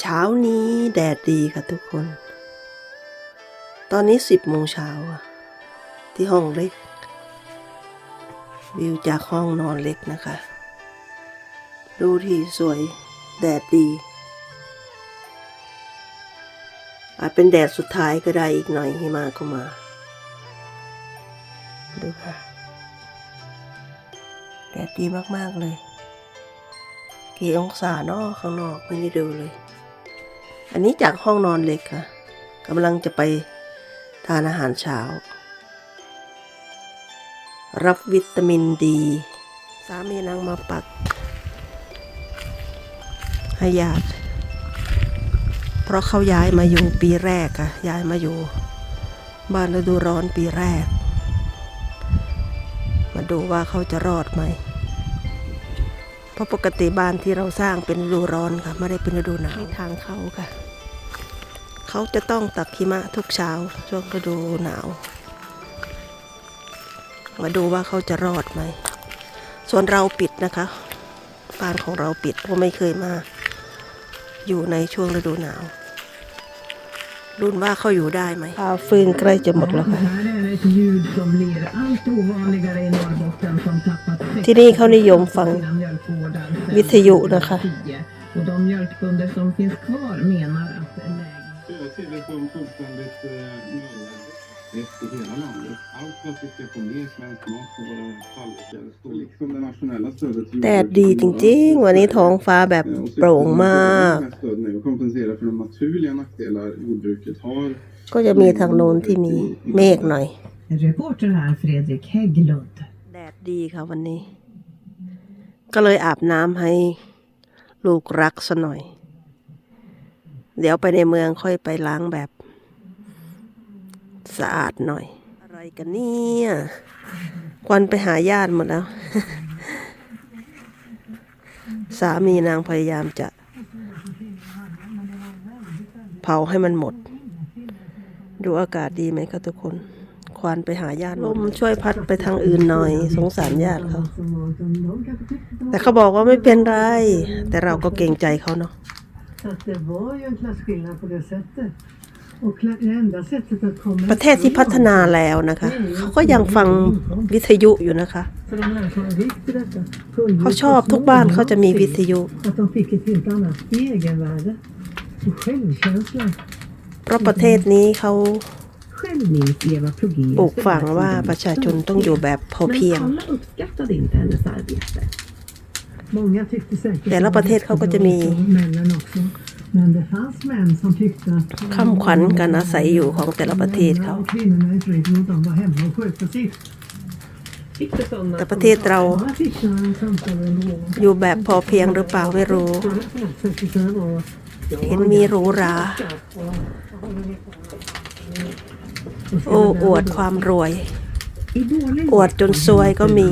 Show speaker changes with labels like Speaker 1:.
Speaker 1: เช้านี้แดดดีค่ะทุกคน ตอนนี้สิบโมงเช้าอะที่ห้องเล็ก วิวจากห้องนอนเล็กนะคะ ดูที่สวยแดดดี อาจเป็นแดดสุดท้ายก็ได้อีกหน่อยหิมะก็มา ดูค่ะ แดดดีมาก ๆ เลย กี่องศาเนอกข้างนอกไม่ได้ดูเลย อันนี้จากห้องนอนเล็กค่ะกำลังจะไปทานอาหารเช้า รับวิตามินดี สามีนางมาปักให้ญาติเพราะเขาย้ายมาอยู่ปีแรกอะย้ายมาอยู่ บ้านฤดูร้อนปีแรก มาดูว่าเขาจะรอดไหม เพราะปกติบ้านที่เราสร้างเป็นฤดูร้อนค่ะ ไม่ได้เป็นฤดูหนาวทางเขาค่ะ เขาจะต้องตักหิมะทุกเช้าช่วงฤดูหนาว มาดูว่าเขาจะรอดไหม ส่วนเราปิดนะคะบ้านของเราปิดเพราะไม่เคยมา อยู่ในช่วงฤดูหนาวรุ่นว่าเขาอยู่ได้ไหมข้าวฟืนใกล้จะหมดแล้วค่ะ
Speaker 2: Här är ett ljud som blir allt ovanligare i Norrbotten som tappat
Speaker 1: ที่นี่เขานิยมฟัง
Speaker 2: sina mjölkgårdar sedan
Speaker 1: วิทยุนะคะ
Speaker 2: 2010. Och de mjölkbönder som finns kvar menar att läget
Speaker 3: Jag ser det som fullständigt eh, nödvändigt i hela landet. Allt för att vi ska få mer svensk mat på våra tallrikar. Så liksom det nationella stödet till
Speaker 1: แดดดีจริงๆ วันนี้ท้องฟ้าแบบ
Speaker 3: Eh, och
Speaker 1: โปร่งมาก
Speaker 3: syftet med stöden är att kompensera för de naturliga nackdelar jordbruket har.
Speaker 1: ก็จะมีทางโน้นที่มีเมฆหน่อย
Speaker 2: Reporter här Fredrik Hägglund.
Speaker 1: แดดดีค่ะวันนี้ ก็เลยอาบน้ำให้ลูกรักซะหน่อย เดี๋ยวไปในเมืองค่อยไปล้างแบบ สะอาดหน่อย อะไรกันเนี่ยควันไปหาญาติหมดแล้ว สามีนางพยายามจะ เผาให้มันหมด ดูอากาศดีไหมคะทุกคน ควันไปหาญาติลมช่วยพัดไปทางอื่นหน่อย สงสารญาติเขา แต่เขาบอกว่าไม่เป็นไร แต่เราก็เกรงใจเขาเนาะ
Speaker 2: Så att det var ju en klasskillnad på det sättet. Och kla- det enda sättet att komma
Speaker 1: ประเทศที่พัฒนาแล้วนะคะ เขาก็ยังฟังวิทยุอยู่นะคะ
Speaker 2: för de människor som gick till detta kunde
Speaker 1: เขาชอบทุกบ้านเขาจะมีวิทยุ
Speaker 2: att de fick ett helt annat egenvärde och självkänsla.
Speaker 1: เพราะประเทศนี้เขา
Speaker 2: Själv minns Eva Plogé
Speaker 1: ปลูกฝังว่าประชาชนต้องอยู่แบบพอเพียง
Speaker 2: Men alla uppskattade inte hennes arbete. Många tyckte säkert
Speaker 1: แต่ละประเทศเขาก็จะมี
Speaker 2: männen också. Men det fanns män som tyckte att
Speaker 1: คำขวัญการอาศัยอยู่ของแต่ละประเทศเขา
Speaker 2: och kvinnorna i fred och de var hemma och skötte sitt. Fick det sådana
Speaker 1: แต่ประเทศเรา
Speaker 2: Ja, jag fick sådana samtal en gång.
Speaker 1: อยู่แบบพอเพียงหรือเปล่าไม่รู้
Speaker 2: Skulle på något sätt kunna vara- Ja,
Speaker 1: เห็นมีหรูหรา
Speaker 2: och skulle
Speaker 1: โอ้อวดความรวย อวดจนซวยก็มี